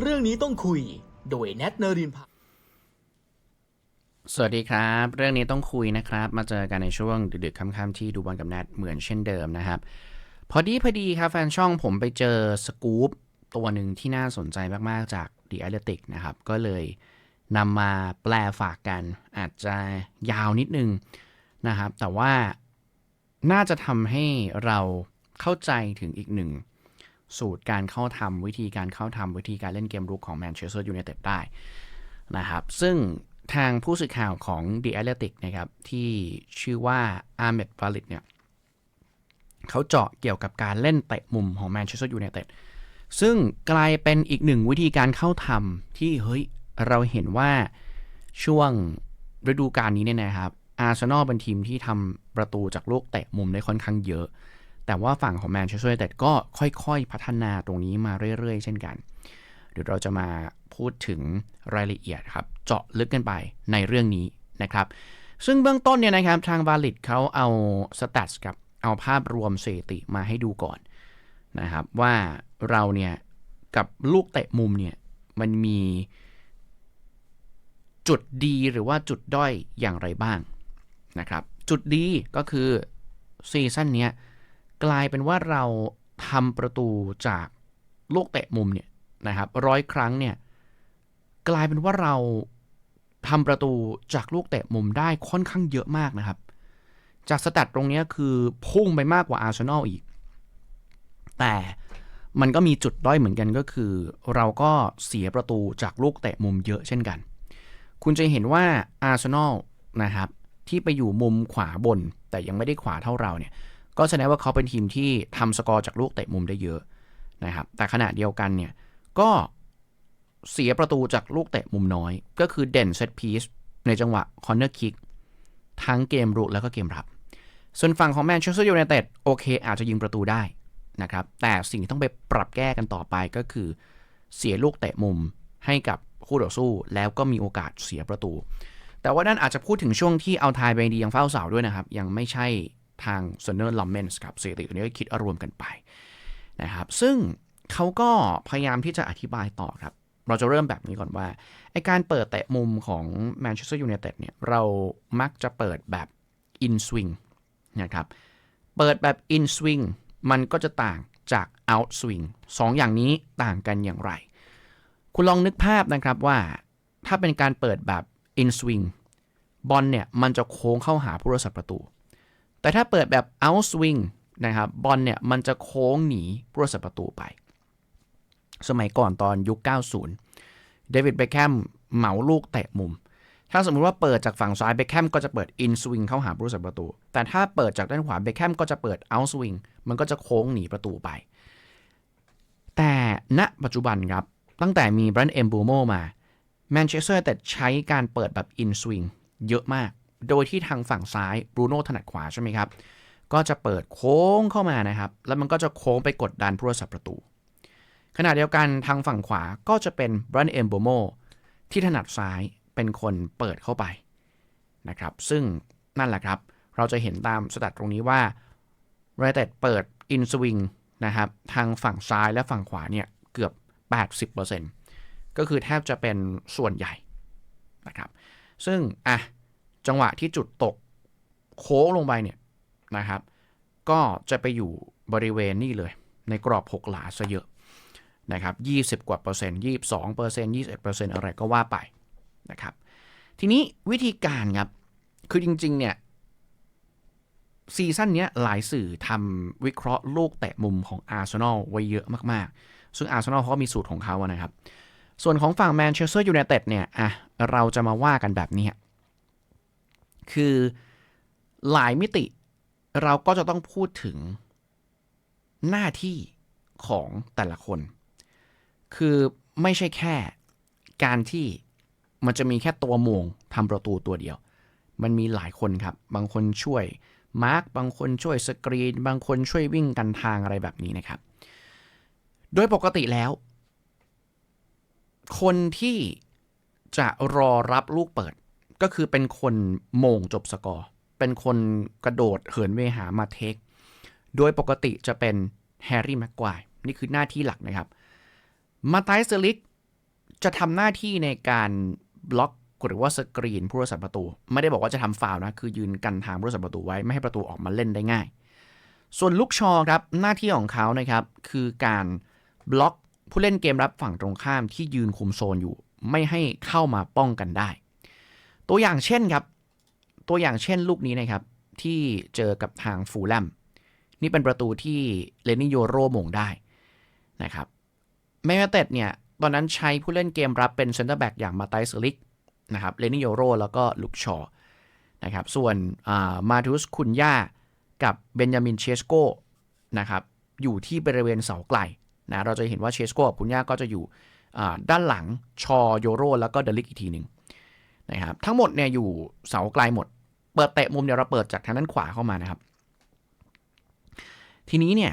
เรื่องนี้ต้องคุย โดยแนทเนรินพาสวัสดีครับ เรื่องนี้ต้องคุยนะครับ มาเจอกันในช่วงดึกๆค่ำๆที่ดูบอลกับแนทเหมือนเช่นเดิมนะครับ พอดีพอดีครับแฟนช่องผมไปเจอสกู๊ปตัวหนึ่งที่น่าสนใจมากๆจาก The Athletic นะครับ ก็เลยนำมาแปลฝากกัน อาจจะยาวนิดนึงนะครับ แต่ว่าน่าจะทำให้เราเข้าใจถึงอีกหนึ่ง สูตรการเข้าทำวิธีการเข้าทำวิธีการเล่นเกมรุกของแมนเชสเตอร์ยูไนเต็ดได้นะครับซึ่งทางผู้สื่อข่าวของ The Athletic นะครับที่ชื่อว่าอาร์เมดวาลิดเนี่ยเขาเจาะเกี่ยวกับการเล่นเตะมุมของแมนเชสเตอร์ยูไนเต็ดซึ่งกลายเป็นอีกหนึ่งวิธีการเข้าทำที่เฮ้ยเราเห็นว่าช่วงฤดูกาลนี้เนี่ยนะครับอาร์เซนอลเป็นทีมที่ทำประตูจากลูกเตะมุมได้ค่อนข้างเยอะ แต่ว่าฝั่งของแมนเชสเตอร์ยูไนเต็ดก็ค่อยๆ พัฒนาตรงนี้มาเรื่อยๆ เช่นกัน เดี๋ยวเราจะมาพูดถึงรายละเอียดครับ เจาะลึกกันไปในเรื่องนี้นะครับ ซึ่งเบื้องต้นเนี่ยนะครับทาง Valid เขาเอาสแตทกับ เอาภาพรวมสถิติมาให้ดูก่อนนะครับว่าเราเนี่ยกับลูกเตะมุมเนี่ยมันมีจุดดีหรือว่าจุดด้อยอย่างไรบ้างนะครับ จุดดีก็คือซีซั่นเนี้ย กลายเป็นว่าเราทำประตูจากลูกเตะมุมเนี่ยนะครับร้อยครั้งเนี่ยกลายเป็นว่าเราทำประตูจากลูกเตะมุมได้ค่อนข้างเยอะมากนะครับ จากสแตทตรงนี้คือพุ่งไปมากกว่าอาร์เซนอลอีก แต่มันก็มีจุดด้อยเหมือนกันก็คือ เราก็เสียประตูจากลูกเตะมุมเยอะเช่นกัน คุณจะเห็นว่าอาร์เซนอลนะครับที่ไปอยู่มุมขวาบน แต่ยังไม่ได้ขวาเท่าเราเนี่ย ก็แสดงว่าเขาเป็นทีมที่ทำสกอร์จากลูกเตะมุมได้เยอะนะครับ แต่ขณะเดียวกันเนี่ยก็เสียประตูจากลูกเตะมุมน้อย ก็คือเด่นเซตพีซในจังหวะคอนเนอร์คิกทั้งเกมรุกแล้วก็เกมรับ ส่วนฝั่งของแมนเชสเตอร์ยูไนเต็ดโอเค อาจจะยิงประตูได้นะครับ แต่สิ่งที่ต้องไปปรับแก้กันต่อไปก็คือ เสียลูกเตะมุมให้กับคู่ต่อสู้ แล้วก็มีโอกาสเสียประตู แต่ว่านั่นอาจจะพูดถึงช่วงที่เอาทายไปดียังเฝ้าเสาด้วยนะครับ ยังไม่ใช่ ทางซนเนอร์ลัมเมนส์ครับสถิติตัวนี้ก็คิดอารวมกันไปนะครับซึ่งเขาก็พยายามที่จะอธิบายต่อครับเราจะเริ่มแบบนี้ก่อนว่าไอการเปิดเตะมุมของแมนเชสเตอร์ยูไนเต็ดเนี่ยเรามักจะเปิดแบบอินสวิงนะครับเปิดแบบอินสวิงมันก็จะต่างจากเอาท์สวิงสองอย่างนี้ต่างกันอย่างไร คุณลองนึกภาพนะครับว่าถ้าเป็นการเปิดแบบอินสวิงบอลเนี่ยมันจะโค้งเข้าหาผู้รักษาประตู แต่ถ้าเปิดแบบ out swing นะครับบอลเนี่ยมันจะโค้งหนีผู้รักษาประตูไป สมัยก่อนตอนยุค 90 เดวิดเบคแฮมเหมาลูกเตะมุม ถ้าสมมุติว่าเปิดจากฝั่งซ้ายเบคแฮมก็จะเปิดอินสวิงเข้าหาผู้รักษาประตู แต่ถ้าเปิดจากด้านขวาเบคแฮมก็จะเปิดเอาท์สวิงมันก็จะโค้งหนีประตูไป แต่ณปัจจุบันครับ ตั้งแต่มีแบรนด์เอมบูโมมาแมนเชสเตอร์แต่ใช้การเปิดแบบอินสวิงเยอะมาก โดยที่ทางฝั่งซ้ายบรูโน่ถนัดขวาใช่ไหมครับ ก็จะเปิดโค้งเข้ามานะครับ แล้วมันก็จะโค้งไปกดดันผู้รักษาประตู ขณะเดียวกันทางฝั่งขวาก็จะเป็นบรันเอมโบโมที่ถนัดซ้ายเป็นคนเปิดเข้าไปนะครับ ซึ่งนั่นแหละครับ เราจะเห็นตามสตัดตรงนี้ว่าไรเต็ดเปิดอินสวิงนะครับ ทางฝั่งซ้ายและฝั่งขวาเนี่ยเกือบ 80%ก็คือแทบจะเป็นส่วนใหญ่นะครับ ซึ่งอะ จังหวะที่จุดตกโค้งลงไปเนี่ยนะครับ ก็จะไปอยู่บริเวณนี่เลย ในกรอบ 6 หลาซะเยอะนะครับ20 กว่าเปอร์เซ็นต์22เปอร์เซ็นต์21เปอร์เซ็นต์อะไรก็ว่าไปนะครับ ทีนี้วิธีการครับ คือจริง ๆ เนี่ยซีซั่นนี้หลายสื่อทำวิเคราะห์ลูกเตะมุมของอาร์เซนอลไว้เยอะมาก ๆ ซึ่งอาร์เซนอลเขาก็มีสูตรของเขาอะนะครับ ส่วนของฝั่งแมนเชสเตอร์ยูไนเต็ดเนี่ยอะเราจะมาว่ากันแบบนี้ คือหลายมิติเราก็จะต้องพูดถึงหน้าที่ของแต่ละคน คือไม่ใช่แค่การที่มันจะมีแค่ตัวมงทำประตูตัวเดียว มันมีหลายคนครับ บางคนช่วยมาร์กบางคนช่วยสกรีน บางคนช่วยวิ่งกันทางอะไรแบบนี้นะครับ โดยปกติแล้ว คนที่จะรอรับลูกเปิด ก็คือเป็นคนโมงจบสกอร์ เป็นคนกระโดดเหินเวหามาเทค โดยปกติจะเป็นแฮร์รี่แม็กควายนี่คือหน้าที่หลักนะครับ มาไตสเซลิกจะทำหน้าที่ในการบล็อกหรือว่าสกรีนผู้รักษาประตู ไม่ได้บอกว่าจะทำฟาวนะ คือยืนกันทางผู้รักษาประตูไว้ไม่ให้ประตูออกมาเล่นได้ง่าย ส่วนลูกชอครับหน้าที่ของเขานะครับคือการบล็อกผู้เล่นเกมรับฝั่งตรงข้ามที่ยืนคุมโซนอยู่ ไม่ให้เข้ามาป้องกันได้ ตัวอย่างเช่นครับ ตัวอย่างเช่นลูกนี้นะครับ ที่เจอกับทางฟูแลมนี่เป็นประตูที่เลนิโยโรมงได้นะครับแมนเต็ดเนี่ย ตอนนั้นใช้ผู้เล่นเกมรับเป็นเซนเตอร์แบ็กอย่างมาไตสลิกนะครับเลนิโยโรแล้วก็ลุกชอนะครับส่วนมาทูสคุนย่ากับเบนยามินเชสโกนะครับอยู่ที่บริเวณเสาไกลนะเราจะเห็นว่าเชสโกกับคุนย่าก็จะอยู่ด้านหลังชอโยโรแล้วก็เดลิกอีกทีหนึ่ง นะครับทั้งหมดเนี่ยอยู่เสาไกลหมด เปิดเตะมุมเดี๋ยวเราเปิดจากทางด้านขวาเข้ามานะครับ ทีนี้เนี่ย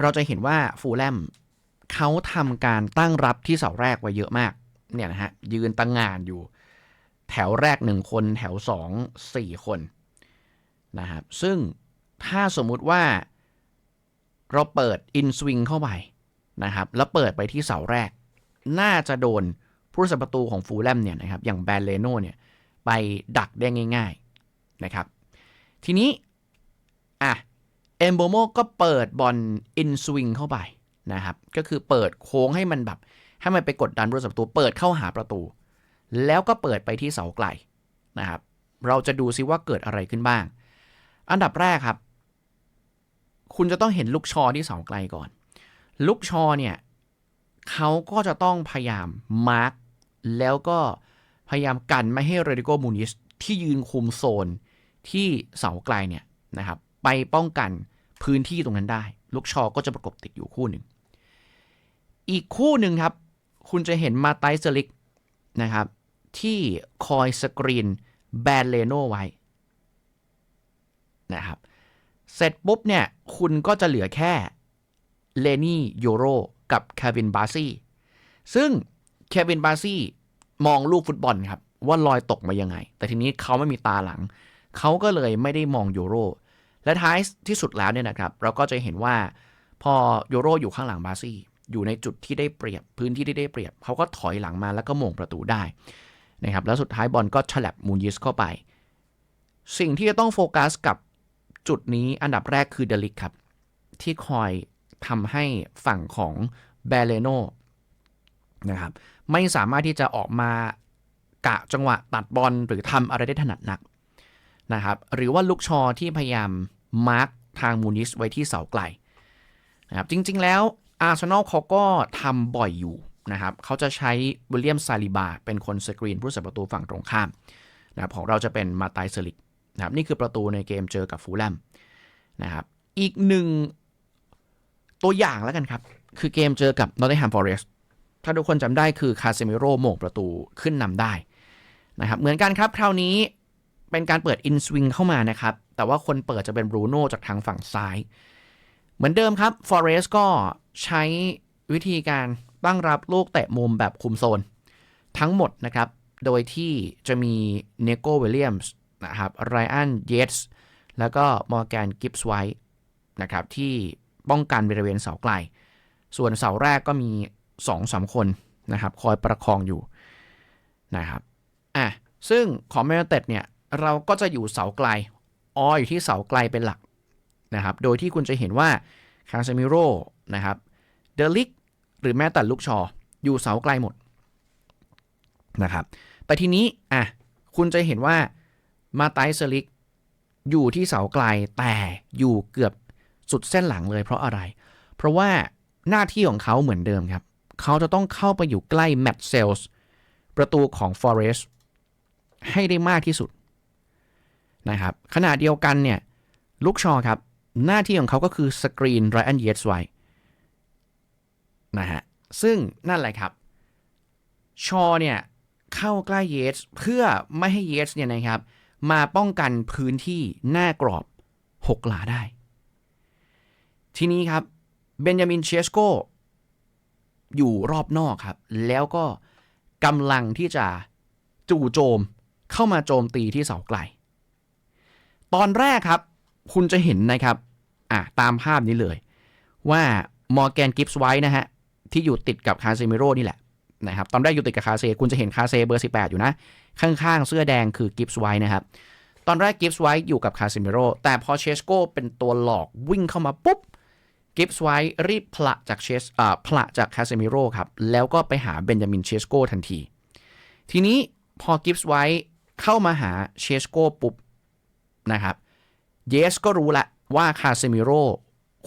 เราจะเห็นว่าฟูลแลมเขาทำการตั้งรับที่เสาแรกไว้เยอะมากเนี่ยนะฮะยืนตั้งงานอยู่ แถวแรก 1 คนแถว 2 4 คนนะครับซึ่งถ้าสมมุติว่าเราเปิดอินสวิงเข้าไปนะครับแล้วเปิดไปที่เสาแรก น่าจะโดน ผู้รักษาประตูของฟูลแลมเนี่ยนะครับอย่างแบนเลโน่เนี่ยไปดักได้ง่าย ๆนะครับ ทีนี้อะเอมโบโมก็เปิดบอลอินสวิงเข้าไปนะครับ ก็คือเปิดโค้งให้มันแบบให้มันไปกดดันผู้รักษาประตู เปิดเข้าหาประตู แล้วก็เปิดไปที่เสาไกลนะครับ เราจะดูซิว่าเกิดอะไรขึ้นบ้าง อันดับแรกครับ คุณจะต้องเห็นลูกชอที่เสาไกลก่อน ลูกชอเนี่ยเขาก็จะต้องพยายามมาร์ก แล้วก็พยายามกันไม่ให้เรดิโกมูนิสที่ยืนคุมโซนที่เสาไกลเนี่ยนะครับไปป้องกันพื้นที่ตรงนั้นได้ ลูกชอก็จะประกบติดอยู่คู่หนึ่ง อีกคู่หนึ่งครับ คุณจะเห็นมาไตเซลิกนะครับ ที่คอยสกรีนแบนเลโนไว้นะครับ เสร็จปุ๊บเนี่ย คุณก็จะเหลือแค่เลนี่โยโรกับเควินบาซี่ซึ่ง เควินบาซี่มองลูกฟุตบอลครับ ว่าลอยตกมายังไง แต่ทีนี้เขาไม่มีตาหลัง เขาก็เลยไม่ได้มองโยโร และท้ายที่สุดแล้วเนี่ยนะครับ เราก็จะเห็นว่าพอโยโรอยู่ข้างหลังบาซี่ อยู่ในจุดที่ได้เปรียบ พื้นที่ที่ได้เปรียบ เขาก็ถอยหลังมาแล้วก็มงประตูได้นะครับแล้วสุดท้ายบอลก็ฉลับมูนยิสเข้าไป สิ่งที่จะต้องโฟกัสกับจุดนี้อันดับแรกคือเดลิกครับ ที่คอยทำให้ฝั่งของเบเลโนนะครับ ไม่สามารถที่จะออกมากะจังหวะตัดบอลหรือทำอะไรได้ถนัดนักนะครับหรือว่าลูกชอที่พยายามมาร์กทางมูนิสไว้ที่เสาไกลนะครับจริงๆแล้วอาร์เซนอลเขาก็ทำบ่อยอยู่นะครับเขาจะใช้วิลเลียมซาลิบา เป็นคนสกรีนผู้สัประตูฝั่งตรงข้ามนะครับของเราจะเป็นมาตายเซลิกนะครับนี่คือประตูในเกมเจอกับฟูลแลมนะครับอีกหนึ่งตัวอย่างแล้วกันครับ คือเกมเจอกับนอตติงแฮมฟอเรสต์ ถ้าทุกคนจำได้คือคาเซมิโร่โหม่งประตูขึ้นนำได้นะครับเหมือนกันครับคราวนี้เป็นการเปิดอินสวิงเข้ามานะครับ แต่ว่าคนเปิดจะเป็นบรูโน่จากทางฝั่งซ้าย เหมือนเดิมครับฟอเรสก็ใช้วิธีการตั้งรับลูกเตะมุมแบบคุมโซน ทั้งหมดนะครับ โดยที่จะมีเนโกวิลเลียมส์นะครับไรอันเยสแล้วก็มอร์แกนกิฟส์ไว้นะครับที่ป้องกันบริเวณเสาไกล ส่วนเสาแรกก็มี 2องสามคนนะครับคอยประคองอยู่นะครับอะซึ่งของแมนเต็ดเนี่ยเราก็จะอยู่เสาไกลอออยู่ที่เสาไกลเป็นหลักนะครับโดยที่คุณจะเห็นว่าคาร์เซมิโร่นะครับเดลิกหรือแม้แต่ลูกชออยู่เสาไกลหมดนะครับแต่ทีนี้อะคุณจะเห็นว่ามาไตเซลิกอยู่ที่เสาไกลแต่อยู่เกือบสุดเส้นหลังเลยเพราะอะไร เพราะว่าหน้าที่ของเขาเหมือนเดิมครับ เขาจะต้องเข้าไปอยู่ใกล้แมตเซลส์ประตูของ Forest ให้ได้มากที่สุดนะครับขณะเดียวกันเนี่ยลูกชอครับ หน้าที่ของเขาก็คือสกรีนไรอันเยสไว้นะฮะซึ่งนั่นแหละครับ ชอเนี่ยเข้าใกล้เยสเพื่อไม่ให้เยสเนี่ยนะครับ มาป้องกันพื้นที่หน้ากรอบ 6 หลาได้ ทีนี้ครับเบนจามินเชสโก อยู่รอบนอกครับ แล้วก็กำลังที่จะจู่โจมเข้ามาโจมตีที่เสาไกล ตอนแรกครับ คุณจะเห็นนะครับอะตามภาพนี้เลย ว่ามอร์แกนกิฟส์ไว้นะฮะ ที่อยู่ติดกับคาเซมิโร่นี่แหละนะครับตอนแรกอยู่ติดกับคาเซ คุณจะเห็นคาเซเบอร์ 18 อยู่นะ ข้างๆ เสื้อแดงคือกิฟส์ไว้นะครับ ตอนแรกกิฟส์ไว้อยู่กับคาเซมิโรแต่พอเชสโกเป็นตัวหลอกวิ่งเข้ามาปุ๊บ กิฟส์ไว้รีบผละจากเชสอ่าผละจากคาเซมิโร่ครับ แล้วก็ไปหาเบนจามินเชสโกทันที ทีนี้พอกิฟส์ไว้เข้ามาหาเชสโกปุ๊บนะครับเยสก็รู้ละว่าคาเซมิโร่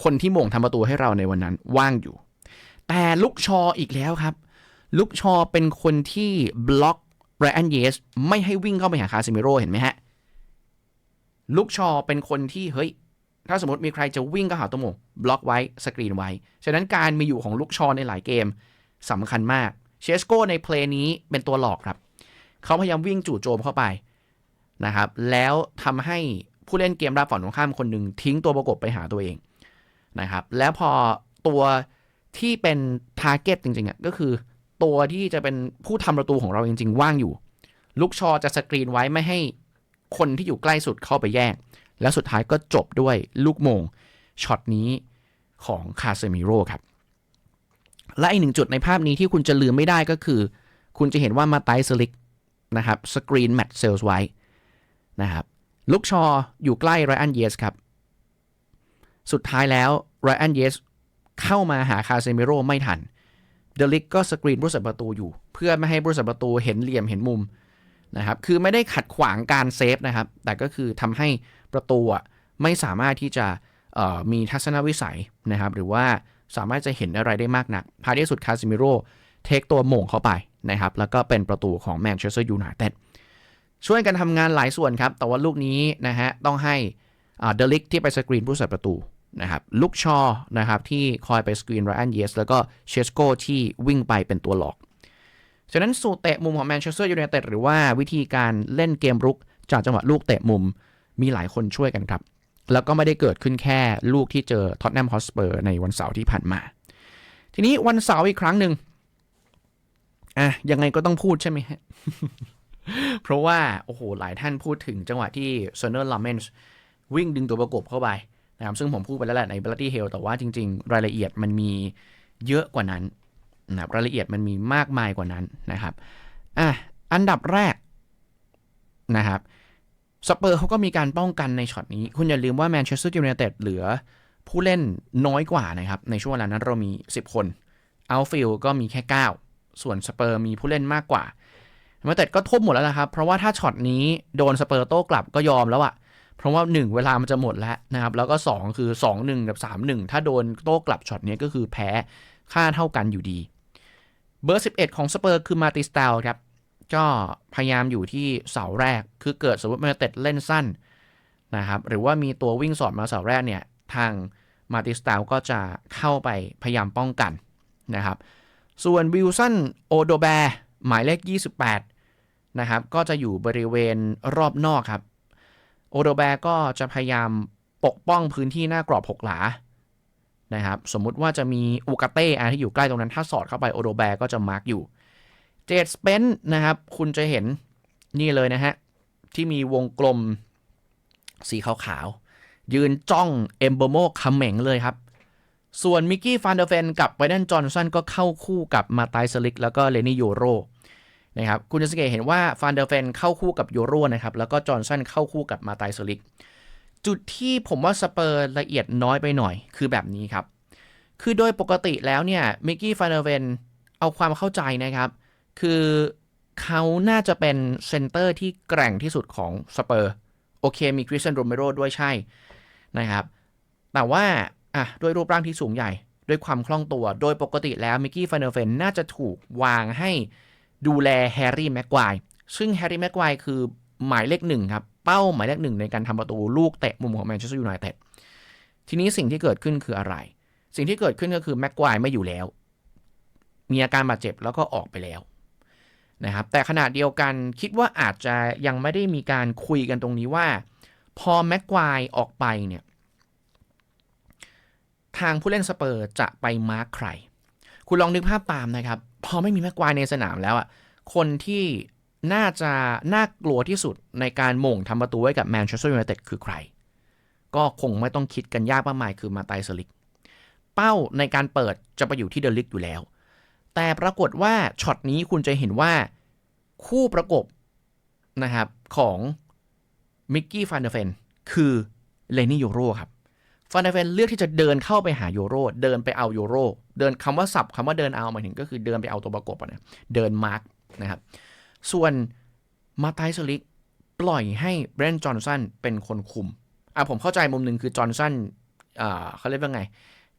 คนที่โมงทำประตูให้เราในวันนั้นว่างอยู่ แต่ลุกชออีกแล้วครับ ลุกชอเป็นคนที่บล็อกไรอันเยสไม่ให้วิ่งเข้าไปหาคาเซมิโร่เห็นไหมฮะลุกชอเป็นคนที่เฮ้ย ถ้าสมมติมีใครจะวิ่งก็หาตัวโมงบล็อกไว้สกรีนไว้ ฉะนั้นการมีอยู่ของลุกชอในหลายเกมสำคัญมาก เชสโกในเพลย์นี้เป็นตัวหลอกครับ เขาพยายามวิ่งจู่โจมเข้าไปนะครับ แล้วทำให้ผู้เล่นเกมรับฝั่งตรงข้ามคนหนึ่งทิ้งตัวประกบไปหาตัวเองนะครับ แล้วพอตัวที่เป็นทาร์เก็ตจริงๆอะก็คือตัวที่จะเป็นผู้ทำประตูของเราจริง ๆ ว่างอยู่ลุกชอจะสกรีนไว้ไม่ให้คนที่อยู่ใกล้สุดเข้าไปแย่ง แล้วสุดท้ายก็จบด้วยลูกโมงช็อตนี้ของคาเซมิโร่ครับ และอีกหนึ่งจุดในภาพนี้ที่คุณจะลืมไม่ได้ก็คือ คุณจะเห็นว่ามาไตสลิกนะครับสกรีนแมตช์เซลส์ไว้นะครับลุกชออยู่ใกล้ไรอันเยสครับ สุดท้ายแล้วไรอันเยสเข้ามาหาคาเซมิโร่ไม่ทัน เดลิกก็สกรีนผู้สัประตูอยู่ เพื่อไม่ให้ผู้สัประตูเห็นเหลี่ยมเห็นมุม นะครับ คือไม่ได้ขัดขวางการเซฟนะครับ แต่ก็คือทำให้ประตูไม่สามารถที่จะมีทัศนวิสัยนะครับ หรือว่าสามารถจะเห็นอะไรได้มากนักพาที่สุดคาซิมิโร่เทคตัวโหม่งเข้าไปนะครับ แล้วก็เป็นประตูของแมนเชสเตอร์ยูไนเต็ดช่วยกันทำงานหลายส่วนครับ แต่ว่าลูกนี้นะฮะต้องให้เดลิกที่ไปสกรีนผู้สัประตูนะครับลุกชอนะครับที่คอยไปสกรีนไรอันเยสแล้วก็เชสโกที่วิ่งไปเป็นตัวหลอก ฉะนั้นสูตรเตะมุมของแมนเชสเตอร์ยูไนเต็ดหรือว่าวิธีการเล่นเกมรุกจากจังหวะลูกเตะมุมมีหลายคนช่วยกันครับ แล้วก็ไม่ได้เกิดขึ้นแค่ลูกที่เจอท็อตแนมฮอสเปอร์ในวันเสาร์ที่ผ่านมา ทีนี้วันเสาร์อีกครั้งหนึ่งอะยังไงก็ต้องพูดใช่ไหมฮะ เพราะว่า โอ้โห หลายท่านพูดถึงจังหวะที่เซนเนอร์ลาเมนส์วิ่งดึงตัวประกบเข้าไปนะครับซึ่งผมพูดไปแล้วแหละใน Bloody Hell แต่ว่าจริง ๆ รายละเอียดมันมีเยอะกว่านั้น นะครับรายละเอียดมันมีมากมายกว่านั้นนะครับอะอันดับแรกนะครับสเปอร์เขาก็มีการป้องกันในช็อตนี้ คุณอย่าลืมว่าแมนเชสเตอร์ยูไนเต็ดเหลือผู้เล่นน้อยกว่านะครับ ในช่วงเวลานั้นเรามี 10 คนอัลฟิลก็มีแค่ 9 ส่วนสเปอร์มีผู้เล่นมากกว่ามาเต็ดก็ทุ่มหมดแล้วนะครับ เพราะว่าถ้าช็อตนี้โดนสเปอร์โต้กลับก็ยอมแล้วอะเพราะว่า 1 เวลามันจะหมดแล้วนะครับ แล้วก็ 2 คือ 2 1 กับ 3 1 ถ้าโดนโต้กลับช็อตนี้ก็คือแพ้ค่าเท่ากันอยู่ดี เบอร์ 11 ของสเปอร์คือมาติสตาลครับก็พยายามอยู่ที่เสาแรก คือเกิดสมมติมาเต็ดเล่นสั้นนะครับหรือว่ามีตัววิ่งสอดมาเสาแรกเนี่ย ทางมาติสตาลก็จะเข้าไปพยายามป้องกันนะครับ ส่วนวิลสันโอโดแบร์หมายเลข 28 นะครับ ก็จะอยู่บริเวณรอบนอกครับ โอโดแบร์ก็จะพยายามปกป้องพื้นที่หน้ากรอบหกหลา นะครับ สมมุติว่าจะมีอูกาเต้อาที่อยู่ใกล้ตรงนั้น ถ้าสอดเข้าไปโอโดแบร์ก็จะมาร์กอยู่ เจดสเปนนะครับ คุณจะเห็นนี่เลยนะฮะ ที่มีวงกลมสีขาวๆ ยืนจ้องเอมเบอร์โมคำเหม่งเลยครับ ส่วนมิกกี้ฟานเดอร์เฟนกับไวเดนจอห์นสันก็เข้าคู่กับมาตายสลิกแล้วก็เลนี่โยโรนะครับคุณจะสังเกตเห็นว่าฟานเดอร์เฟนเข้าคู่กับโยโรนะครับแล้วก็จอห์นสันเข้าคู่กับมาตายสลิก จุดที่ผมว่าสเปอร์ละเอียดน้อยไปหน่อย คือแบบนี้ครับ คือโดยปกติแล้วเนี่ยมิกกี้ฟานเดอเวนเอาความเข้าใจนะครับ คือเขาน่าจะเป็นเซนเตอร์ที่แกร่งที่สุดของสเปอร์โอเคมีคริสเตียนโรเมโรด้วยใช่นะครับ แต่ว่าอะด้วยรูปร่างที่สูงใหญ่ ด้วยความคล่องตัว โดยปกติแล้วมิกกี้ฟานเดอเฟนน่าจะถูกวางให้ดูแลแฮร์รี่แม็กควายซึ่งแฮร์รี่แม็กควายคือหมายเลขหนึ่งครับ เป้าหมายเลขหนึ่งในการทำประตูลูกเตะมุมของแมนเชสเตอร์ยูไนเต็ดทีนี้สิ่งที่เกิดขึ้นคืออะไร สิ่งที่เกิดขึ้นก็คือแม็กควายไม่อยู่แล้ว มีอาการบาดเจ็บแล้วก็ออกไปแล้วนะครับแต่ขณะเดียวกันคิดว่าอาจจะยังไม่ได้มีการคุยกันตรงนี้ว่า พอแม็กควายออกไปเนี่ยทางผู้เล่นสเปอร์จะไปมาร์คใคร คุณลองนึกภาพตามนะครับ พอไม่มีแม็กควายในสนามแล้วอะคนที่ น่าจะน่ากลัวที่สุดในการหม่งทำประตูไว้กับแมนเชสเตอร์ยูไนเต็ดคือใคร ก็คงไม่ต้องคิดกันยากมากมายคือมาไตสลิก เป้าในการเปิดจะไปอยู่ที่เดลิกอยู่แล้ว แต่ปรากฏว่าช็อตนี้คุณจะเห็นว่าคู่ประกบนะครับของมิกกี้ฟันเดเฟนคือเลนี่โยโรครับฟันเดเฟนเลือกที่จะเดินเข้าไปหาโยโรเดินไปเอาโยโรเดินคำว่าสับคำว่าเดินเอาหมายถึงก็คือเดินไปเอาตัวประกบนะเดินมาร์กนะครับ ส่วนมาไตสลิกปล่อยให้เบรนจอห์นสันเป็นคนคุม อะผมเข้าใจมุมหนึ่งคือจอห์นสันเขาเรียกว่าไง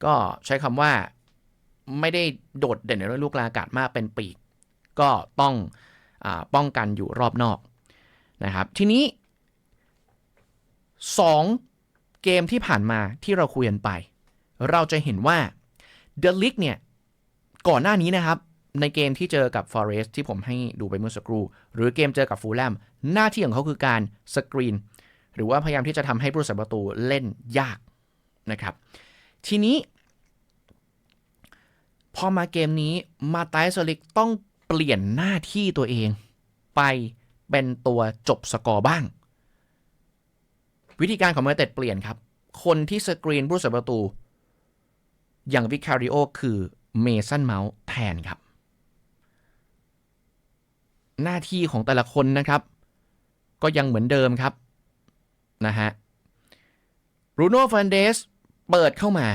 ก็ใช้คำว่าไม่ได้โดดเด่นในเรื่องลูกลาอากาศมากเป็นปีก ก็ต้องอป้องกันอยู่รอบนอกนะครับ ทีนี้ 2 เกมที่ผ่านมาที่เราคุยกันไป เราจะเห็นว่าเดลิกเนี่ย ก่อนหน้านี้นะครับ ในเกมที่เจอกับ Forest ที่ผมให้ดูไปเมื่อสักครู่ หรือเกมเจอกับฟูลแลมหน้าที่ของเขาคือการสกรีน หรือว่าพยายามที่จะทำให้ผู้รัประตูเล่นยากนะครับ ทีนี้ พอมาเกมนี้มาไตสลิกต้องเปลี่ยนหน้าที่ตัวเอง ไปเป็นตัวจบสกอร์บ้าง วิธีการของมาเต็ดเปลี่ยนครับ คนที่สกรีนผู้รัประตู อย่างวิคาริโอคือเมสันเมาส์แทนครับ หน้าที่ของแต่ละคนนะครับ ก็ยังเหมือนเดิมครับนะฮะบรูโน่ฟันเดสเปิดเข้ามา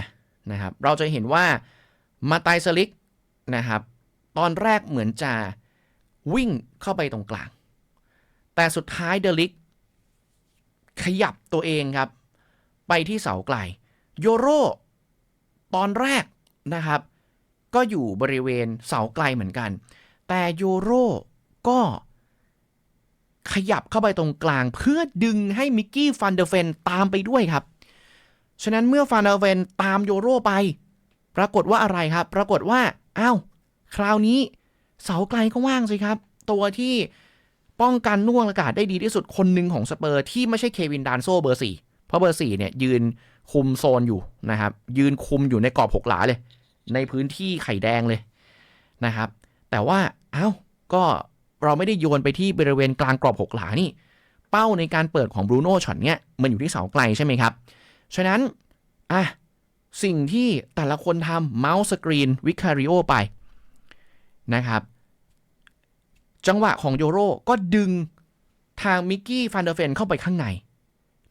นะครับ เราจะเห็นว่ามาไตสลิกนะครับ ตอนแรกเหมือนจะวิ่งเข้าไปตรงกลาง แต่สุดท้ายเดลิกขยับตัวเองครับ ไปที่เสาไกล โยโรตอนแรกนะครับ ก็อยู่บริเวณเสาไกลเหมือนกัน แต่โยโร ก็ขยับเข้าไปตรงกลางเพื่อดึงให้มิกกี้ฟันเดอร์เฟนตามไปด้วยครับ ฉะนั้นเมื่อฟันเดอร์เฟนตามโยโรไป ปรากฏว่าอะไรครับ ปรากฏว่าอ้าวคราวนี้เสาไกลก็ว่างสิครับ ตัวที่ป้องกันน่วงอากาศได้ดีที่สุดคนหนึ่งของสเปอร์ที่ไม่ใช่เควินดานโซเบอร์สี่เพราะเบอร์สี่เนี่ยยืนคุมโซนอยู่นะครับ ยืนคุมอยู่ในกรอบหกหลาเลย ในพื้นที่ไข่แดงเลยนะครับ แต่ว่าเอ้าก็ เราไม่ได้โยนไปที่บริเวณกลางกรอบหกหลานี่ เป้าในการเปิดของบรูโน่ช็อตเนี้ยมันอยู่ที่เสาไกลใช่ไหมครับ ฉะนั้นอะสิ่งที่แต่ละคนทำเมาส์สกรีนวิคาริโอไปนะครับ จังหวะของโยโรก็ดึงทางมิกกี้ฟันเดอร์เฟนเข้าไปข้างใน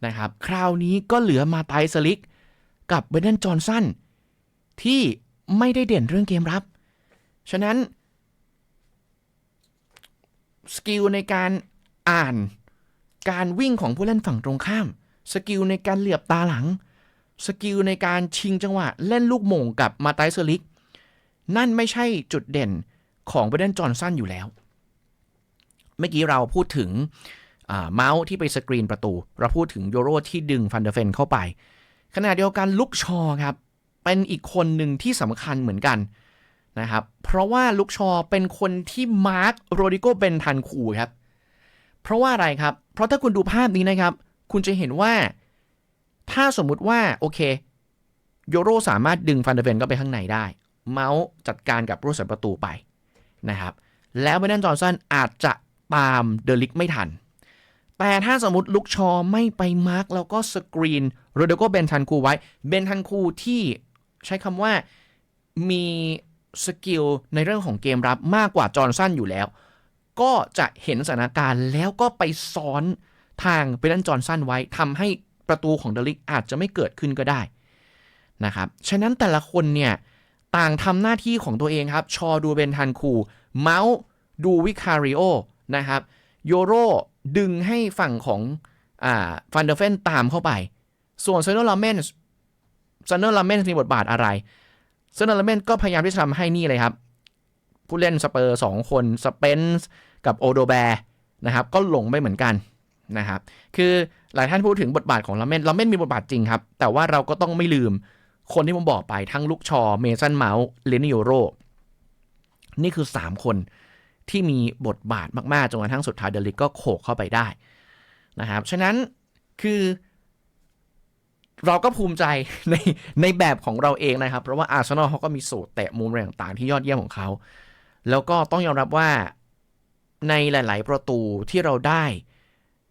นะครับ คราวนี้ก็เหลือมาไตสลิกกับเบรนดนจอห์นสันที่ไม่ได้เด่นเรื่องเกมรับ ฉะนั้น สกิลในการอ่านการวิ่งของผู้เล่นฝั่งตรงข้าม สกิลในการเหลือบตาหลัง สกิลในการชิงจังหวะ เล่นลูกโมงกับมาไตสลิก นั่นไม่ใช่จุดเด่นของเบรนดนจอห์นสันอยู่แล้ว เมื่อกี้เราพูดถึงเมาส์ที่ไปสกรีนประตู เราพูดถึงโยโรที่ดึงฟันเดอร์เฟนเข้าไป ขณะเดียวกันลุกชอครับ เป็นอีกคนหนึ่งที่สำคัญเหมือนกัน นะครับ เพราะว่าลุกชอเป็นคนที่มาร์คโรดิโกเบนทันคูครับ เพราะว่าอะไรครับ เพราะถ้าคุณดูภาพนี้นะครับ คุณจะเห็นว่า ถ้าสมมุติว่าโอเคโยโรสามารถดึงฟันเดเฟนเข้าไปข้างในได้ เมาส์จัดการกับผู้สัประตูไปนะครับ แล้วเบรนดนจอห์นสันอาจจะตามเดลิกไม่ทัน แต่ถ้าสมมติลุกชอไม่ไปมาร์กแล้วก็สกรีนโรเดโกเบนทันคูไว้ เบนทันคูที่ใช้คำว่ามี สกิลในเรื่องของเกมรับมากกว่าจอห์นสันอยู่แล้ว ก็จะเห็นสถานการณ์แล้วก็ไปซ้อนทางเบรนดนจอห์นสันไว้ทำให้ประตูของเดลิกอาจจะไม่เกิดขึ้นก็ได้นะครับ ฉะนั้นแต่ละคนเนี่ยต่างทำหน้าที่ของตัวเองครับ ชอดูเบนทันคู เมาส์ดูวิคาริโอนะครับ โยโรดึงให้ฝั่งของฟันเดอร์เฟนตามเข้าไป ส่วนเซนเนอร์ลาเมนส์เซนเนอร์ลาเมนส์มีบทบาทอะไร ซนเนอร์ลเมนก็พยายามที่จะทำให้นี่เลยครับ ผู้เล่นสเปอร์สองคนสเปนส์กับโอโดแบร์นะครับก็หลงไปเหมือนกันนะครับคือหลายท่านพูดถึงบทบาทของลาเมนลาเมนมีบทบาทจริงครับ แต่ว่าเราก็ต้องไม่ลืมคนที่ผมบอกไปทั้งลุกชอเมสันเมาส์เลนิโยโรนี่คือ 3 คนที่มีบทบาทมาก ๆ จนกระทั่งสุดท้ายเดลิกก็โขกเข้าไปได้นะครับ ฉะนั้นคือ เราก็ภูมิใจในในแบบของเราเองนะครับ เพราะว่าอาร์เซนอลเขาก็มีสูตรเตะมุมอะไรต่างๆ ที่ยอดเยี่ยมของเขา แล้วก็ต้องยอมรับว่าในหลาย ๆ ประตูที่เราได้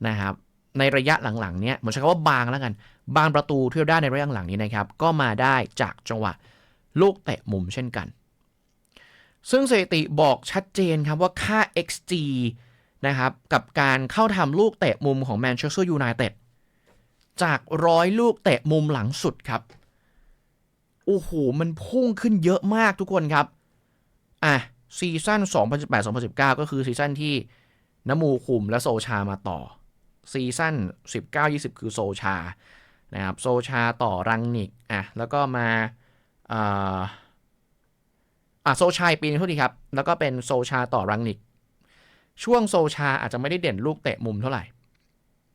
นะครับในระยะหลังๆ เนี้ยผมใช้คำว่าบางแล้วกัน บางประตูที่เราได้ในระยะหลังนี้นะครับ ก็มาได้จากจังหวะลูกเตะมุมเช่นกัน ซึ่งสถิติบอกชัดเจนครับว่าค่า XG นะครับกับการเข้าทำลูกเตะมุมของแมนเชสเตอร์ยูไนเต็ด จากร้อยลูกเตะมุมหลังสุดครับ โอ้โห มันพุ่งขึ้นเยอะมากทุกคนครับ อะ ซีซั่น 2018-2019 ก็คือซีซั่นที่น้ำมูคุมและโซชามาต่อ ซีซั่น 19-20 คือโซชา นะครับ โซชาต่อรังนิก อะ แล้วก็มาอ่าอะโซชาปีนึงเท่าทีครับ แล้วก็เป็นโซชาต่อรังนิก ช่วงโซชาอาจจะไม่ได้เด่นลูกเตะมุมเท่าไหร่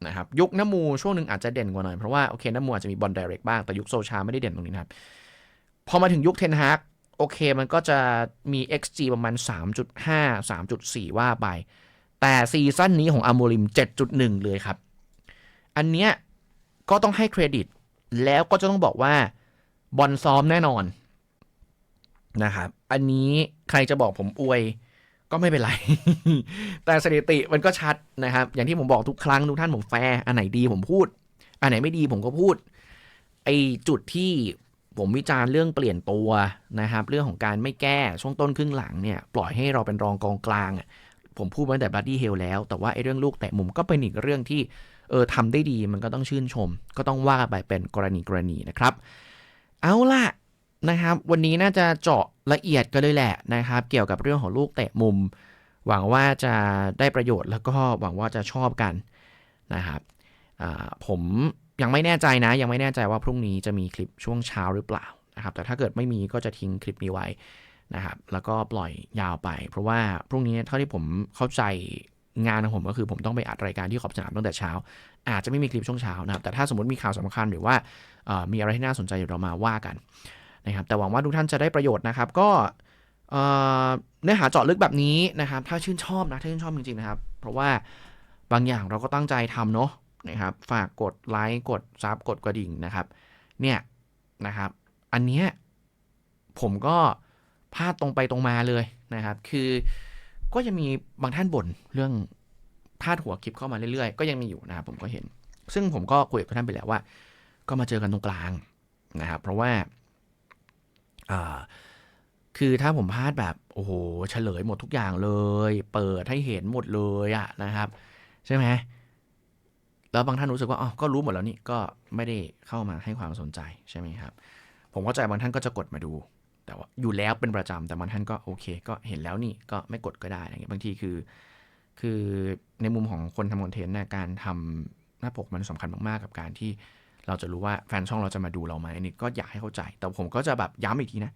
นะครับยุคน้ำมูช่วงหนึ่งอาจจะเด่นกว่าหน่อย เพราะว่าโอเคน้ำมูอาจจะมีบอลไดเรกบ้างแต่ยุคโซชาไม่ได้เด่นตรงนี้นะครับ พอมาถึงยุคเทนฮากโอเคมันก็จะมี XG ประมาณ 3.5 3.4 ว่าไป แต่ซีซั่นนี้ของอาโมริม 7.1 เลยครับ อันเนี้ยก็ต้องให้เครดิต แล้วก็จะต้องบอกว่าบอลซ้อมแน่นอนนะครับ อันนี้ใครจะบอกผมอวย ก็ไม่เป็นไร แต่สถิติมันก็ชัดนะครับ อย่างที่ผมบอกทุกครั้งทุกท่านผมแฟร์อันไหนดีผมพูด อันไหนไม่ดีผมก็พูด ไอจุดที่ผมวิจารณ์เรื่องเปลี่ยนตัวนะครับ เรื่องของการไม่แก้ช่วงต้นครึ่งหลังเนี่ยปล่อยให้เราเป็นรองกองกลางอะผมพูดมาตั้งแต่บัดดี้เฮลแล้ว แต่ว่าไอ้เรื่องลูกแตะมุมก็เป็นอีกเรื่องที่เออทำได้ดีมันก็ต้องชื่นชม ก็ต้องว่าไปเป็นกรณีกรณีนะครับ เอาล่ะ นะครับ วันนี้น่าจะเจาะละเอียดกันเลยแหละนะครับ เกี่ยวกับเรื่องของลูกเตะมุม หวังว่าจะได้ประโยชน์แล้วก็หวังว่าจะชอบกันนะครับผมยังไม่แน่ใจนะ ยังไม่แน่ใจว่าพรุ่งนี้จะมีคลิปช่วงเช้าหรือเปล่านะครับ แต่ถ้าเกิดไม่มีก็จะทิ้งคลิปนี้ไว้นะครับ แล้วก็ปล่อยยาวไป เพราะว่าพรุ่งนี้เท่าที่ผมเข้าใจงานของผมก็คือผมต้องไปอัดรายการที่ขอบสนามตั้งแต่เช้า อาจจะไม่มีคลิปช่วงเช้านะครับ แต่ถ้าสมมติมีข่าวสำคัญหรือว่ามีอะไรที่น่าสนใจเดี๋ยวเรามาว่ากัน นะครับแต่หวังว่าทุกท่านจะได้ประโยชน์นะครับ ก็เนื้อหาเจาะลึกแบบนี้นะครับ ถ้าชื่นชอบนะถ้าชื่นชอบจริงๆนะครับ เพราะว่าบางอย่างเราก็ตั้งใจทำเนาะนะครับ ฝากกดไลค์กดซับกดกระดิ่งนะครับ เนี่ยนะครับ อันเนี้ยผมก็พลาดตรงไปตรงมาเลยนะครับ คือก็ยังมีบางท่านบ่นเรื่องพาดหัวคลิปเข้ามาเรื่อยๆ ก็ยังมีอยู่นะครับผมก็เห็น ซึ่งผมก็คุยกับท่านไปแล้วว่า ก็มาเจอกันตรงกลางนะครับ เพราะว่า คือถ้าผมพลาดแบบ โอ้โหเฉลยหมดทุกอย่างเลย เปิดให้เห็นหมดเลยอะนะครับ ใช่ไหมแล้วบางท่านรู้สึกว่าอ๋อก็รู้หมดแล้วนี่ก็ไม่ได้เข้ามาให้ความสนใจใช่ไหมครับ ผมเข้าใจบางท่านก็จะกดมาดู แต่ว่าอยู่แล้วเป็นประจำแต่บางท่านก็โอเค ก็เห็นแล้วนี่ก็ไม่กดก็ได้อะไรเงี้ยบางทีคือ คือในมุมของคนทำคอนเทนต์นะการทำหน้าปกมันสำคัญมากๆกับการที่ เราจะรู้ว่าแฟนช่องเราจะมาดูเราไหมอันนี้ก็อยากให้เข้าใจ แต่ผมก็จะแบบย้ำอีกทีนะ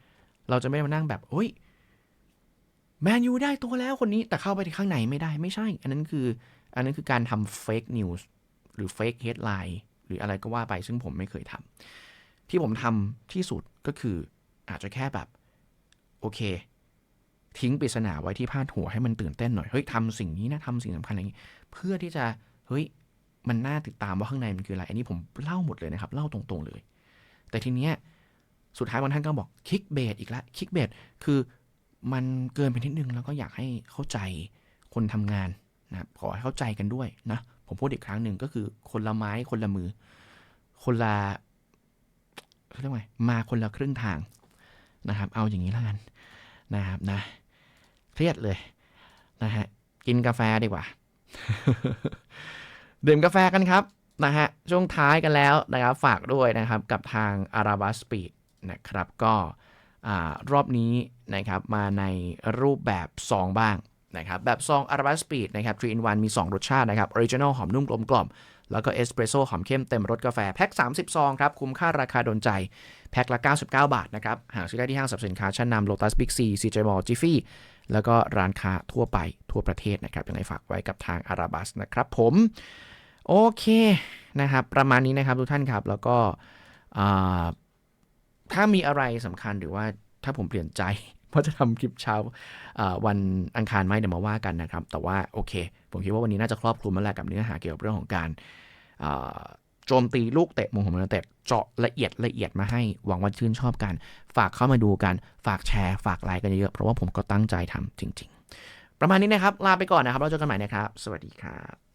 เราจะไม่มานั่งแบบเฮ้ยแมนยูได้ตัวแล้วคนนี้แต่เข้าไปข้างในไม่ได้ไม่ใช่ อันนั้นคือ อันนั้นคือการทำเฟกนิวส์หรือเฟกเฮดไลน์หรืออะไรก็ว่าไปซึ่งผมไม่เคยทำที่ผมทำที่สุดก็คืออาจจะแค่แบบ โอเค ทิ้งปริศนาไว้ที่พาดหัวให้มันตื่นเต้นหน่อย เฮ้ยทำสิ่งนี้นะทำสิ่งสำคัญอะไรอย่างนี้ เพื่อที่จะ เฮ้ย มันน่าติดตามว่าข้างในมันคืออะไร อันนี้ผมเล่าหมดเลยนะครับ เล่าตรงๆเลย แต่ทีเนี้ยสุดท้ายบางท่านก็บอกคิกเบดอีกแล้วคิกเบดคือมันเกินไปนิดนึงแล้วก็อยากให้เข้าใจคนทำงานนะครับขอให้เข้าใจกันด้วยนะ ผมพูดอีกครั้งหนึ่งก็คือคนละไม้คนละมือ คนละเขาเรียกว่าไงมาคนละครึ่งทางนะครับ เอาอย่างนี้แล้วกันนะครับนะเครียดเลยนะฮะกินกาแฟดีกว่า ดื่มกาแฟกันครับนะฮะช่วงท้ายกันแล้วนะครับฝากด้วยนะครับกับทางอาราบ s สปีดนะครับก็รอบนี้นะครับมาในรูปแบบซองบ้างนะครับแบบซองอาราบ s สปีดนะครับ3 in 1มี 2 รสชาตินะครับออริจินอลหอมนุ่มกลมกล่อมแล้วก็เอสเปรสโซ่หอมเข้มเต็มรสกาแฟ แพ็ค 30 ซองครับ คุ้มค่าราคาโดนใจ แพ็คละ 99 บาทนะครับ หาซื้อได้ที่ห้างสรรพสินค้า ชั้นนำโลตัสบิ๊กซีซีเจมอลจิฟี่แล้วก็ร้านค้าทั่วไปทั่วประเทศนะครับยังไงฝากไว้กับทางอาราบัสนะครับผม โอเคนะครับประมาณนี้นะครับทุกท่านครับ แล้วก็ถ้ามีอะไรสำคัญหรือว่าถ้าผมเปลี่ยนใจว่าจะทำคลิปเช้าวันอังคารไหมเดี๋ยวมาว่ากันนะครับ แต่ว่าโอเค ผมคิดว่าวันนี้น่าจะครอบคลุมแล้วแหละกับเนื้อหาเกี่ยวกับเรื่องของการโจมตีลูกเตะมุมของมันเตะเจาะละเอียดละเอียดมาให้หวังว่าชื่นชอบกัน ฝากเข้ามาดูกัน ฝากแชร์ ฝากไลค์กันเยอะเพราะว่าผมก็ตั้งใจทำจริง ๆ ประมาณนี้นะครับ ลาไปก่อนนะครับเราเจอกันใหม่นะครับ สวัสดีครับ